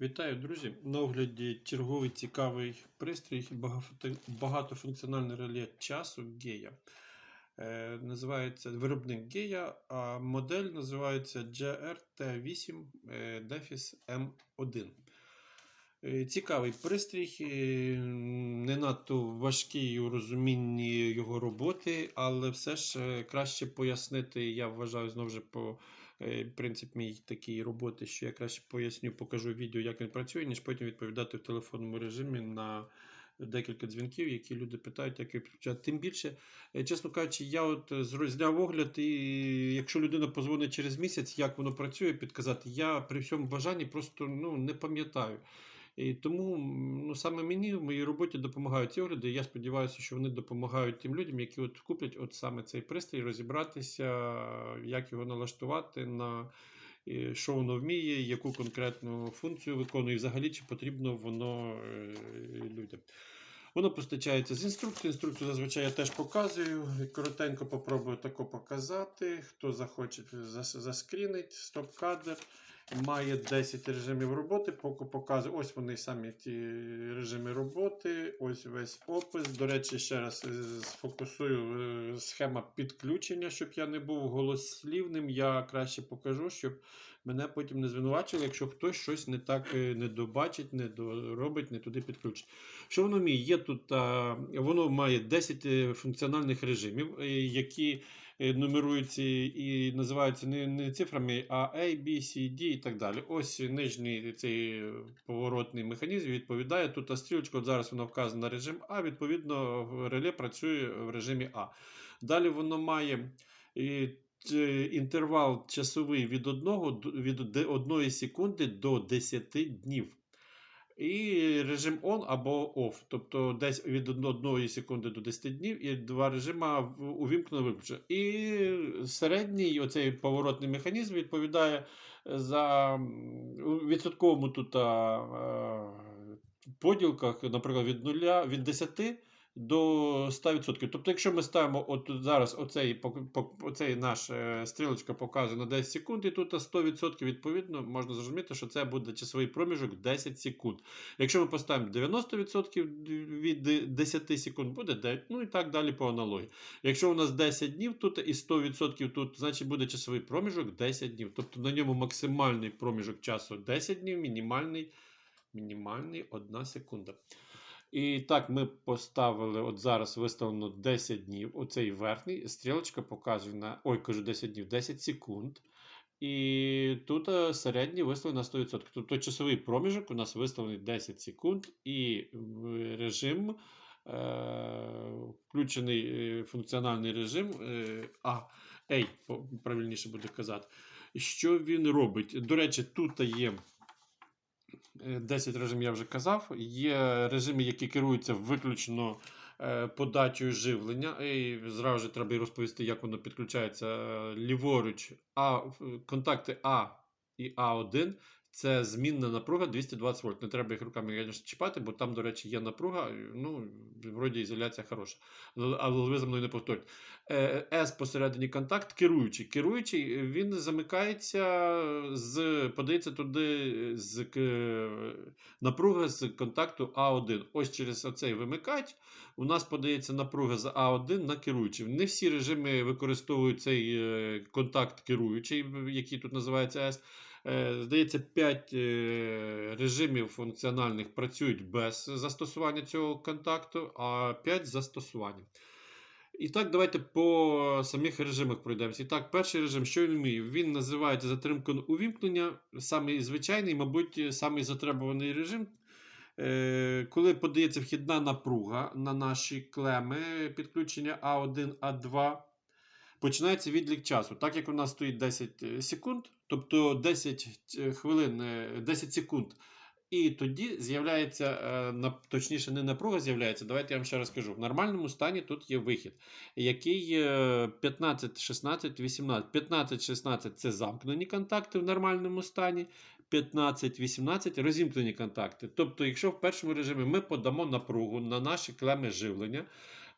Вітаю, друзі! На огляді черговий цікавий пристрій багатофункціональний реле часу Гея. Е, називається виробник Гея, а модель називається GRT8 е, Defis M1. Е, Цікавий пристрій, е, не надто важкий у розумінні його роботи, але все ж краще пояснити, я вважаю, знову ж по принцип мій такій роботи, що я краще поясню, покажу відео, як він працює, ніж потім відповідати в телефонному режимі на декілька дзвінків, які люди питають, як його підключати. Тим більше, е, чесно кажучи, я от е, зняв огляд, і якщо людина позвонить через місяць, як воно працює, підказати, я при всьому бажанні просто ну, не пам'ятаю. І тому ну, саме мені в моїй роботі допомагають ці огляди. Я сподіваюся, що вони допомагають тим людям, які от куплять от саме цей пристрій, розібратися, як його налаштувати, на е, що воно вміє, яку конкретну функцію виконує, і взагалі чи потрібно воно е, людям. Воно постачається з інструкцією. Інструкцію зазвичай я теж показую. Коротенько попробую тако показати. Хто захоче, заскрінить, стоп-кадр. Має 10 режимів роботи. Поки показую. Ось вони самі ті режими роботи. Ось весь опис. До речі, ще раз е, сфокусую е, схема підключення, щоб я не був голослівним. Я краще покажу, щоб мене потім не звинувачили, якщо хтось щось не так е, не добачить, не доробить, не туди підключить. Що воно вміє? Є тут, воно має 10 е, функціональних режимів, які нумеруються і називаються не, не цифрами, а A, B, C, D і так далі. Ось нижній цей е, поворотний механізм відповідає. Тут стрілочка, зараз вона вказана на режим А, відповідно, реле працює в режимі А. Далі воно має. е, Інтервал часовий від 1, від 1 секунди до 10 днів. І режим on або off, тобто десь від 1 секунди до 10 днів, і два режима увімкнено виключено. І середній оцей поворотний механізм відповідає за відсотковому тут поділках, наприклад, від 0, від 10 до 100%. Тобто, якщо ми ставимо от зараз оцей, оцей наш е, стрілочка показує на 10 секунд, і тут 100% відповідно можна зрозуміти, що це буде часовий проміжок 10 секунд. Якщо ми поставимо 90% від 10 секунд, буде 9, ну і так далі по аналогії. Якщо у нас 10 днів тут і 100% тут, значить буде часовий проміжок 10 днів. Тобто на ньому максимальний проміжок часу 10 днів, мінімальний, мінімальний 1 секунда. І так, ми поставили, от зараз виставлено 10 днів. Оцей верхній стрілочка показує на, ой, кажу 10 днів, 10 секунд. І тут е, середній виставлений на 100%. Тобто часовий проміжок у нас виставлений 10 секунд, і режим, е, включений е, функціональний режим е, А, по- правильніше буде казати. Що він робить? До речі, тут є. Е, 10 режимів я вже казав. Є режими, які керуються виключно е, подачею живлення. І зразу ж треба розповісти, як воно підключається е, ліворуч. А, контакти А і А1 це змінна напруга 220 вольт. Не треба їх руками звісно, чіпати, бо там, до речі, є напруга. Ну, вроді ізоляція хороша. Але ви за мною не повторюйте. Е, С посередині контакт керуючий. Керуючий е, він замикається з подається туди з напруга з контакту А1. Ось через оцей вимикач у нас подається напруга з А1 на керуючий. Не всі режими використовують цей е, контакт керуючий, який тут називається С. Е, Здається, 5 режимів функціональних працюють без застосування цього контакту, а 5 з застосуванням. І так, давайте по самих режимах пройдемося. І так, перший режим, що він вміє? Він називається затримкою увімкнення. Самий звичайний, мабуть, самий затребуваний режим. Е, Коли подається вхідна напруга на наші клеми підключення А1, А2, починається відлік часу. Так як у нас стоїть 10 секунд, тобто 10 хвилин, е, 10 секунд. І тоді з'являється, е, точніше, не напруга з'являється. Давайте я вам ще раз кажу. В нормальному стані тут є вихід, який е, 15, 16, 18. 15, 16 це замкнені контакти в нормальному стані. 15, 18 розімкнені контакти. Тобто, якщо в першому режимі ми подамо напругу на наші клеми живлення,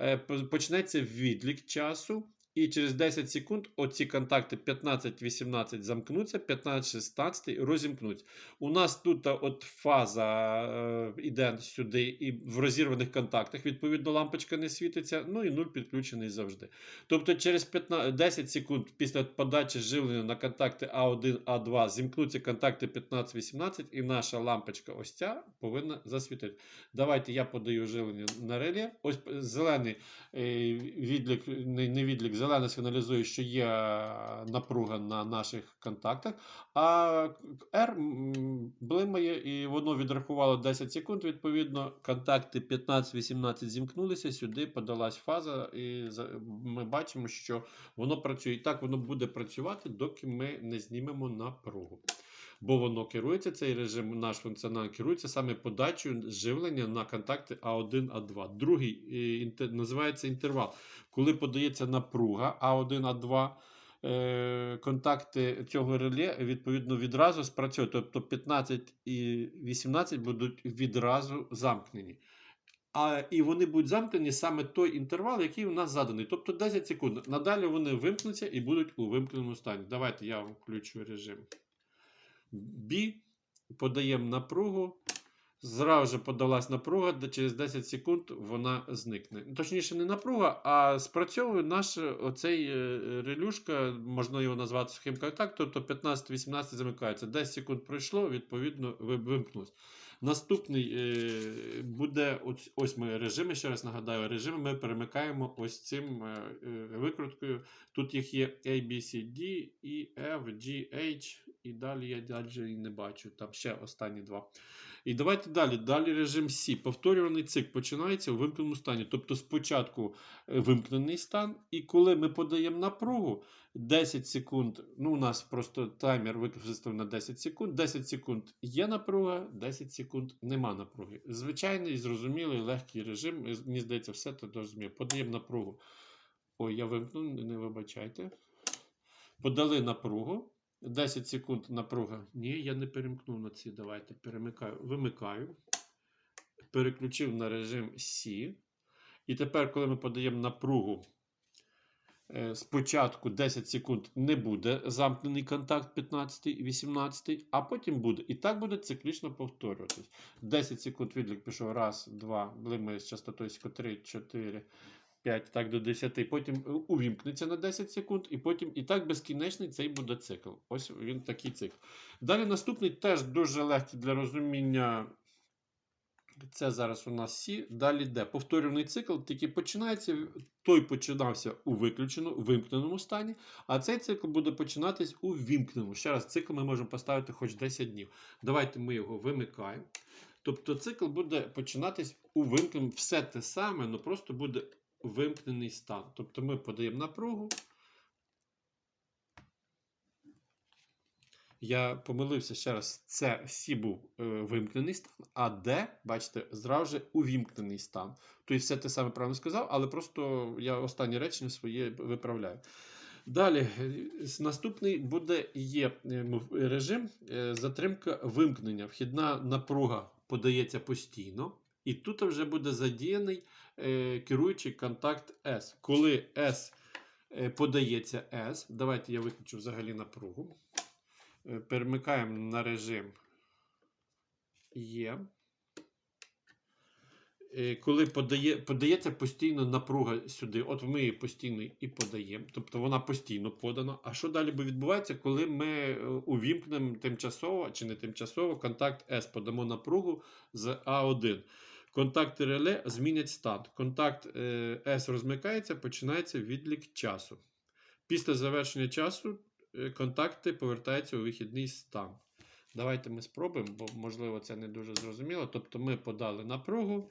е, почнеться відлік часу. І через 10 секунд оці контакти 15-18 замкнуться, 15-16 розімкнуться. У нас тут от фаза е, іде сюди, і в розірваних контактах, відповідно, лампочка не світиться, ну і 0 підключений завжди. Тобто через 15, 10 секунд після подачі живлення на контакти А1, А2 зімкнуться контакти 15-18, і наша лампочка ось ця повинна засвітити. Давайте я подаю живлення на реле. Ось зелений е, відлік, не, не відлік, зелений сигналізує, що є е, напруга на наших контактах. А R блимає, і воно відрахувало 10 секунд. Відповідно, контакти 15-18 зімкнулися, сюди подалась фаза, і ми бачимо, що воно працює. І так воно буде працювати, доки ми не знімемо напругу. Бо воно керується, цей режим, наш функціонал керується саме подачею живлення на контакти А1, А2. Другий е, інте- називається інтервал. Коли подається напруга А1, А2, е, контакти цього реле відповідно відразу спрацюють. Тобто 15 і 18 будуть відразу замкнені. А, і вони будуть замкнені саме той інтервал, який у нас заданий. Тобто 10 секунд. Надалі вони вимкнуться і будуть у вимкненому стані. Давайте я включу режим B, подаємо напругу. Зразу же подалась напруга, через 10 секунд вона зникне. Точніше, не напруга, а спрацьовує наш е, оцей е, релюшка, можна його назвати сухим контактом, тобто 15-18 замикається. 10 секунд пройшло, відповідно, вимкнулось. Наступний е, буде ось, ось ми режими. Ще раз нагадаю, режими ми перемикаємо ось цим викруткою. Тут їх є A, B, C, D, E, F, G, H, і далі я далі не бачу. Там ще останні два. І давайте далі. Далі режим C. Повторюваний цикл починається у вимкненому стані. Тобто спочатку е, вимкнений стан, і коли ми подаємо напругу 10 секунд, ну у нас просто таймер використаний на 10 секунд. 10 секунд є напруга, 10 секунд нема напруги. Звичайний, зрозумілий, легкий режим. Мені здається, все це зрозуміло. Подаємо напругу. Ой, я вимкнув, не вибачайте. Подали напругу. 10 секунд напруга. Ні, я не перемкнув на ці. Давайте перемикаю. Вимикаю. Переключив на режим C. І тепер, коли ми подаємо напругу, е, спочатку 10 секунд не буде замкнений контакт 15 і 18, а потім буде. І так буде циклічно повторюватись. 10 секунд відлік пішов. Раз, два, блимає з частотою 3, 4, 5, так до 10. Потім увімкнеться на 10 секунд, і потім і так безкінечний цей буде цикл. Ось він такий цикл. Далі наступний теж дуже легкий для розуміння. Це зараз у нас Сі. Далі де? Повторюваний цикл, тільки починається. Той починався у виключеному, вимкненому стані, а цей цикл буде починатись у вімкненому. Ще раз, цикл ми можемо поставити хоч 10 днів. Давайте ми його вимикаємо. Тобто цикл буде починатись у вимкненому. Все те саме, але просто буде вимкнений стан. Тобто ми подаємо напругу. Я помилився ще раз. Це Сі був е, вимкнений стан, а Д, бачите, зразу же увімкнений стан. Тобто все те саме правильно сказав, але просто я останнє речення своє виправляю. Далі, наступний буде є е, режим е, затримка вимкнення. Вхідна напруга подається постійно, і тут вже буде задіяний е, керуючий контакт S. Коли S е, подається S, давайте я виключу взагалі напругу. Е, Перемикаємо на режим Є. Е, Коли подає, подається постійно напруга сюди, от ми її постійно і подаємо, тобто вона постійно подана. А що далі відбувається, коли ми е, увімкнемо тимчасово чи не тимчасово контакт S, подамо напругу з А1. Контакти реле змінять стан. Контакт е, S розмикається, починається відлік часу. Після завершення часу е, контакти повертаються у вихідний стан. Давайте ми спробуємо, бо, можливо, це не дуже зрозуміло. Тобто ми подали напругу.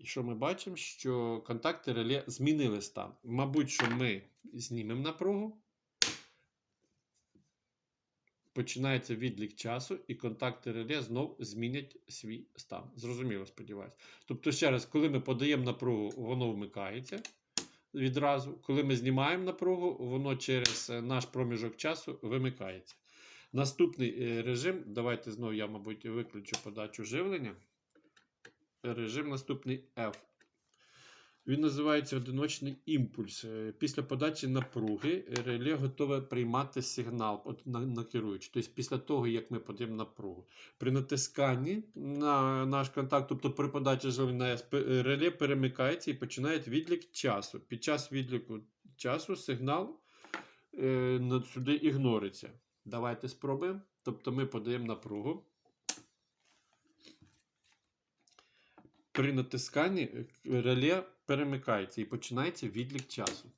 І що ми бачимо? Що контакти реле змінили стан. Мабуть, що ми знімемо напругу. Починається відлік часу, і контакти реле знов змінять свій стан. Зрозуміло, сподіваюся. Тобто, ще раз, коли ми подаємо напругу, воно вмикається відразу. Коли ми знімаємо напругу, воно через е, наш проміжок часу вимикається. Наступний е, режим. Давайте знову я, мабуть, виключу подачу живлення. Режим наступний F. Він називається одиночний імпульс. Е, Після подачі напруги е, реле готове приймати сигнал на, керуючий. Тобто після того, як ми подаємо напругу. При натисканні на наш контакт, тобто при подачі на ЕС, реле перемикається і починає відлік часу. Під час відліку часу сигнал е, сюди ігнориться. Давайте спробуємо. Тобто ми подаємо напругу. При натисканні е, реле перемикається і починається відлік часу.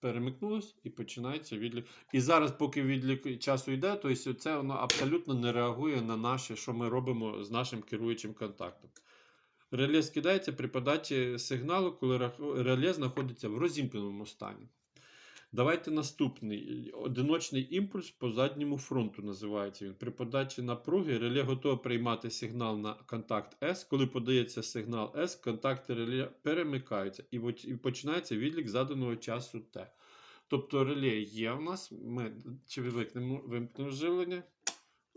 Перемикнулось і починається відлік. І зараз, поки відлік часу йде, то це воно абсолютно не реагує на наше, що ми робимо з нашим керуючим контактом. Реле скидається при подачі сигналу, коли реле знаходиться в розімкненому стані. Давайте наступний. Одиночний імпульс по задньому фронту називається він. При подачі напруги реле готове приймати сигнал на контакт S. Коли подається сигнал S, контакти реле перемикаються і починається відлік заданого часу T. Тобто реле є у нас. Ми чи вимкнемо, вимкнемо живлення,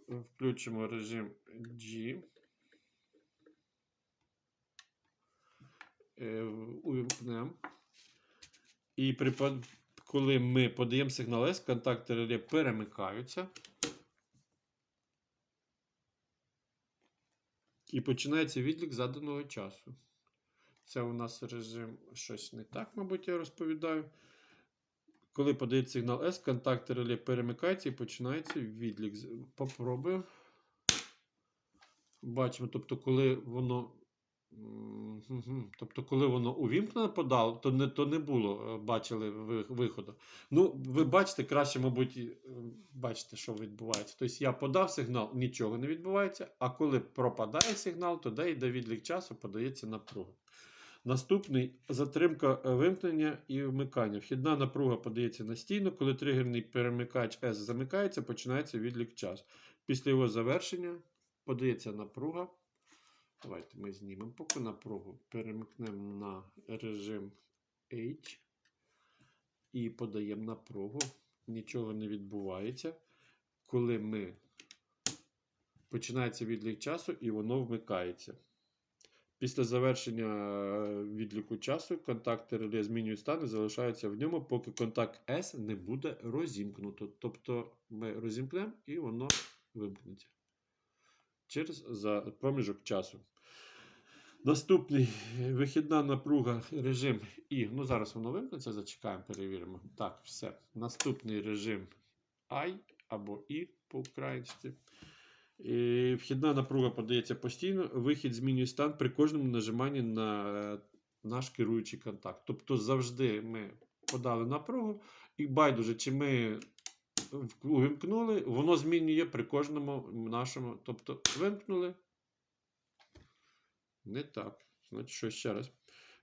включимо режим G. Е, Увімкнемо. І при, коли ми подаємо сигнал S, контакти реле перемикаються. І починається відлік заданого часу. Це у нас режим щось не так, мабуть, я розповідаю. Коли подається сигнал S, контакти реле перемикаються і починається відлік. Попробую. Бачимо, тобто, коли воно. Тобто, коли воно увімкнено подало, то не, то не було, е, бачили виходу. Ну, ви бачите, краще, мабуть, е, бачите, що відбувається. Тобто я подав сигнал, нічого не відбувається, а коли пропадає сигнал, тоді йде відлік часу, подається напруга. Наступний затримка е, вимкнення і вмикання. Вхідна напруга подається настійно, коли тригерний перемикач S замикається, починається відлік часу. Після його завершення подається напруга. Давайте ми знімемо поки напругу, перемикнемо на режим H і подаємо напругу. Нічого не відбувається. Коли ми починається відлік часу і воно вмикається. Після завершення е, відліку часу контакти реле змінюють стан і залишаються в ньому, поки контакт S не буде розімкнуто. Тобто ми розімкнемо і воно вимкнеться через проміжок часу. Наступний вихідна напруга режим І. Ну, зараз воно вимкнеться, зачекаємо, перевіримо. Так, все. Наступний режим I або І по-українськи. Вхідна напруга подається постійно. Вихід змінює стан при кожному нажиманні на е, наш керуючий контакт. Тобто завжди ми подали напругу, і байдуже, чи ми увімкнули, воно змінює при кожному нашому. Тобто вимкнули. Не так. Значить, що ще раз.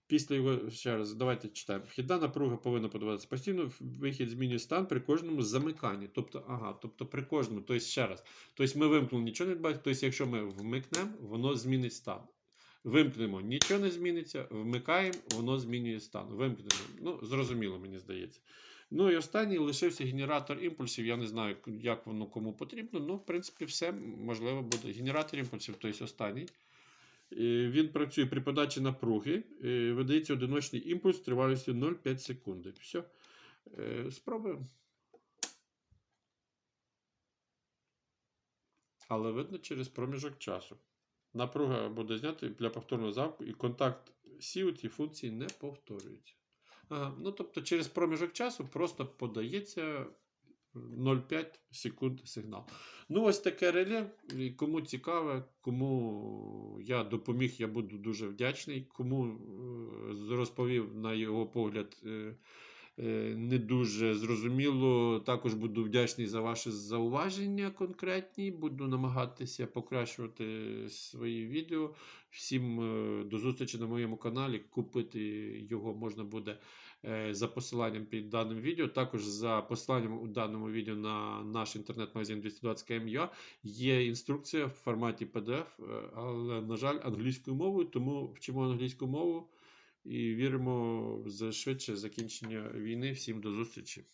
Після його ще раз, давайте читаємо. Вхідна напруга повинна подаватися постійно. Вихід змінює стан при кожному замиканні. Тобто, ага, тобто при кожному, тобто ще раз. Тобто ми вимкнули, нічого не відбувається. Тобто, якщо ми вмикнемо, воно змінить стан. Вимкнемо, нічого не зміниться. Вмикаємо, воно змінює стан. Вимкнемо. Ну, зрозуміло, мені здається. Ну і останній лишився генератор імпульсів. Я не знаю, як воно кому потрібно. Ну, в принципі, все можливо буде. Генератор імпульсів, тобто останній. Е, Він працює при подачі напруги. е, Видається одиночний імпульс тривалістю 0,5 секунди. Все. Спробуємо. Але видно через проміжок часу. Напруга буде знята для повторного запуску і контакт Сі у цій функції не повторюється. Ага, ну тобто через проміжок часу просто подається 0,5 секунд сигнал. Ну, ось таке реле. Кому цікаве, кому я допоміг, я буду дуже вдячний. Кому е, розповів на його погляд е, е, не дуже зрозуміло. Також буду вдячний за ваші зауваження конкретні. Буду намагатися покращувати свої відео. Всім до зустрічі на моєму каналі. Купити його можна буде за посиланням під даним відео. Також за посиланням у даному відео на наш інтернет-магазин 220 km є інструкція в форматі PDF, е, але, на жаль, англійською мовою, тому вчимо англійську мову і віримо в швидше закінчення війни. Всім до зустрічі!